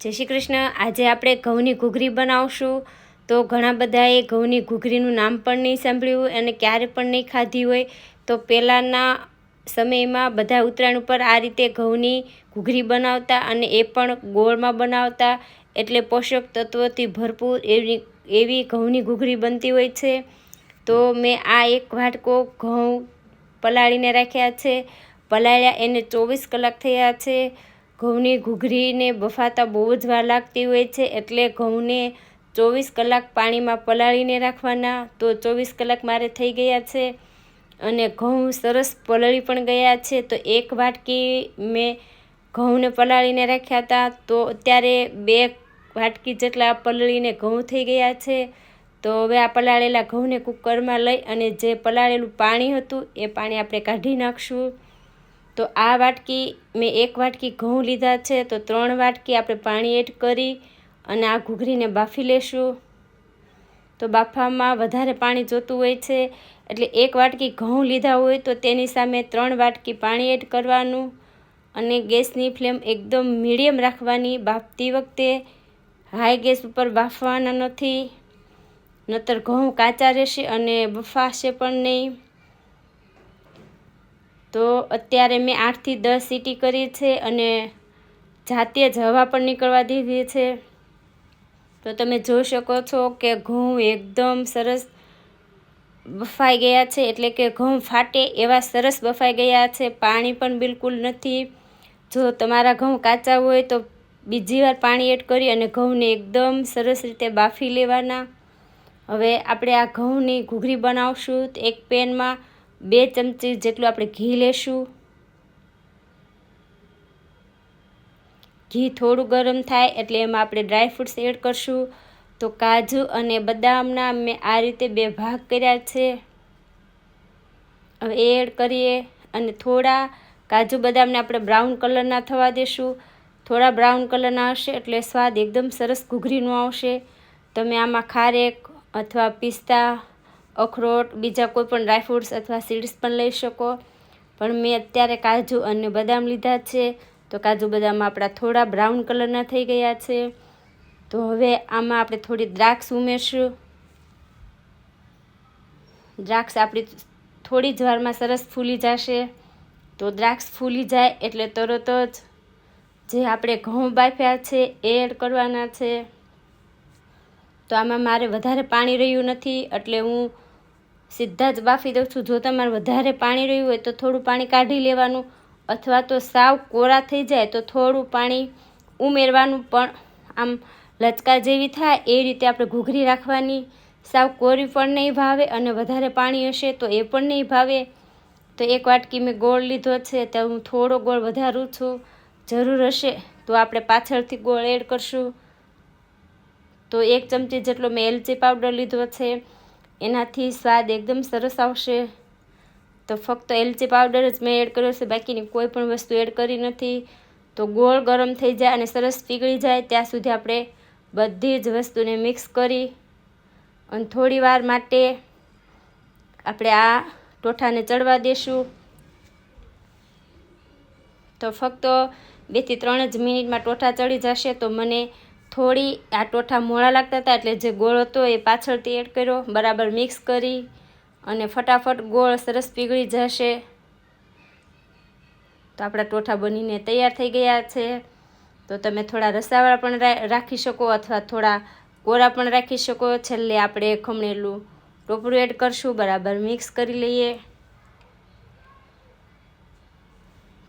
જય શ્રી કૃષ્ણ. આજે આપણે ઘઉંની ઘૂઘરી બનાવશું. તો ઘણા બધાએ ઘઉંની ઘૂઘરીનું નામ પણ નહીં સાંભળ્યું અને ક્યારે પણ નહીં ખાધી હોય. તો પહેલાંના સમયમાં બધા ઉત્તરાયણ ઉપર આ રીતે ઘઉંની ઘૂઘરી બનાવતા અને એ પણ ગોળમાં બનાવતા. એટલે પોષક તત્વોથી ભરપૂર એવી એવી ઘઉંની ઘૂઘરી બનતી હોય છે. તો મેં આ એક વાટકો ઘઉં પલાળીને રાખ્યા છે. પલાળ્યા એને ચોવીસ કલાક થયા છે. ઘઉંની ઘૂઘરીને બફાતા બહુ જ વાર લાગતી હોય છે એટલે ઘઉંને ચોવીસ કલાક પાણીમાં પલાળીને રાખવાના તો ચોવીસ કલાક મારે થઈ ગયા છે અને ઘઉં સરસ પલળી પણ ગયા છે. તો એક વાટકી મેં ઘઉંને પલાળીને રાખ્યા હતા. તો અત્યારે બે વાટકી જેટલા પલળીને ઘઉં થઈ ગયા છે. તો હવે આ પલાળેલા ઘઉંને કુકરમાં લઈ અને જે પલાળેલું પાણી હતું એ પાણી આપણે કાઢી નાખશું. તો આ વાટકી મેં એક વાટકી ઘઉં લીધા છે, તો ત્રણ વાટકી આપણે પાણી એડ કરી અને આ ઘૂઘરીને બાફી લેશું. તો બાફામાં વધારે પાણી જોતું હોય છે, એટલે એક વાટકી ઘઉં લીધા હોય તો તેની સામે ત્રણ વાટકી પાણી એડ કરવાનું અને ગેસની ફ્લેમ એકદમ મીડિયમ રાખવાની બાફતી વખતે. હાઈ ગેસ ઉપર બાફવાના નથી, નતર ઘઉં કાચા રહેશે અને બફાશે પણ નહીં. તો અત્યારે મેં આઠથી દસ સીટી કરી છે અને જાતે જ હવા પણ નીકળવા દીધી છે. તો તમે જોઈ શકો છો કે ઘઉં એકદમ સરસ બફાઈ ગયા છે, એટલે કે ઘઉં ફાટે એવા સરસ બફાઈ ગયા છે. પાણી પણ બિલકુલ નથી. જો તમારા ઘઉં કાચા હોય તો બીજી વાર પાણી એડ કરી અને ઘઉંને એકદમ સરસ રીતે બાફી લેવાના. હવે આપણે આ ઘઉંની ઘૂઘરી બનાવશું એક પેનમાં. બે ચમચી જેટલું આપણે ઘી લેશું. ઘી થોડું ગરમ થાય એટલે એમાં આપણે ડ્રાયફ્રૂટ્સ એડ કરશું. તો કાજુ અને બદામના મેં આ રીતે બે ભાગ કર્યા છે. હવે એડ કરીએ અને થોડા કાજુ બદામને આપણે બ્રાઉન કલરના થવા દેશું. થોડા બ્રાઉન કલરના હશે એટલે સ્વાદ એકદમ સરસ ઘૂઘરીનો આવશે. તમે આમાં ખારેક અથવા પિસ્તા અખરોટ, બીજા કોઈ પણ ડ્રાયફ્રૂટ્સ અથવા સીડ્સ પણ લઈ શકો. પણ મેં અત્યારે કાજુ અને બદામ લીધા છે. તો કાજુ બદામ આપણા થોડા બ્રાઉન કલરના થઈ ગયા છે. તો હવે આમાં આપણે થોડી દ્રાક્ષ ઉમેરશું. દ્રાક્ષ આપણી થોડી જ વારમાં સરસ ફૂલી જશે. તો દ્રાક્ષ ફૂલી જાય એટલે તરત જ જે આપણે ઘઉં બાફ્યા છે એ એડ કરવાના છે. તો આમાં મારે વધારે પાણી રહ્યું નથી એટલે હું સીધા જ બાફી દઉં છું. જો તમારે વધારે પાણી રહ્યું હોય તો થોડું પાણી કાઢી લેવાનું. અથવા તો સાવ કોરા થઈ જાય તો થોડું પાણી ઉમેરવાનું. પણ આમ લચકા જેવી થાય એ રીતે આપણે ઘૂઘરી રાખવાની. સાવ કોરી પણ નહીં ભાવે અને વધારે પાણી હશે તો એ પણ નહીં ભાવે. તો એક વાટકી મેં ગોળ લીધો છે તો હું થોડો ગોળ વધારું છું. જરૂર હશે તો આપણે પાછળથી ગોળ એડ કરશું. તો એક ચમચી જેટલો મેં એલચી પાવડર લીધો છે. એનાથી સ્વાદ એકદમ સરસ આવશે. તો ફક્ત એલચી પાવડર જ મેં એડ કર્યો છે. બાકીની કોઈ પણ વસ્તુ એડ કરી નથી. તો ગોળ ગરમ થઈ જાય અને સરસ પીગળી જાય. ત્યાં સુધી આપણે બધી જ વસ્તુને મિક્સ કરી અને થોડી વાર માટે આપણે આ ટોઠાને ચડવા દેશું. તો ફક્ત બેથી ત્રણ જ મિનિટમાં ટોઠા ચડી જશે. તો મને થોડી આ ટોઠા મોળા લાગતા હતા એટલે જે ગોળ હતો એ પાછળથી એડ કર્યો, બરાબર મિક્સ કરી અને ફટાફટ ગોળ સરસ પીગળી જશે. તો આપણા ટોઠા બનીને તૈયાર થઈ ગયા છે. તો તમે થોડા રસાવાળા પણ રાખી શકો અથવા થોડા કોરા પણ રાખી શકો. છેલ્લે આપણે ખમણેલું ટોપરું એડ કરશું, બરાબર મિક્સ કરી લઈએ.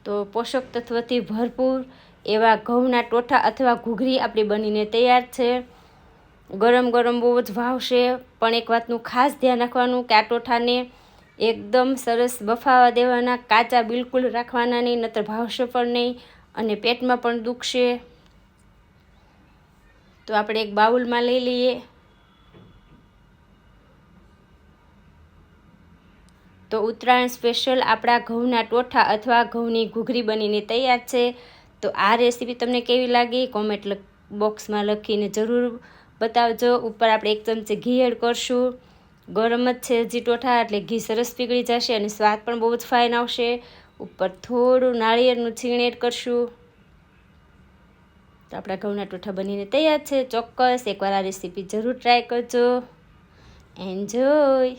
તો પોષક તત્વથી ભરપૂર એવા ઘઉંના ટોઠા અથવા ઘૂઘરી આપણી બનીને તૈયાર છે. ગરમ ગરમ બહુ જ ભાવશે પણ એક વાતનું ખાસ ધ્યાન રાખવાનું કે આ ટોઠાને એકદમ સરસ બફાવા દેવાના, કાચા બિલકુલ રાખવાના નહીં, નતર ભાવશે પણ નહીં અને પેટમાં પણ દુખશે. તો આપણે એક બાઉલમાં લઈ લઈએ. તો ઉત્તરાયણ સ્પેશિયલ આપણા ઘઉંના ટોઠા અથવા ઘઉંની ઘૂઘરી બનીને તૈયાર છે. તો આ રેસીપી તમને કેવી લાગી? કોમેન્ટ બોક્સમાં લખીને જરૂર બતાવજો. ઉપર આપણે એક ચમચી ઘી એડ કરશું. ગરમ જ છે હજી ટોઠા, એટલે ઘી સરસ પીગળી જશે અને સ્વાદ પણ બહુ જ ફાઇન આવશે. ઉપર થોડું નાળિયેરનું છીણ એડ કરશું. તો આપણા ઘઉંના ટોઠા બનીને તૈયાર છે. ચોક્કસ એકવાર આ રેસીપી જરૂર ટ્રાય કરજો. એન્જોય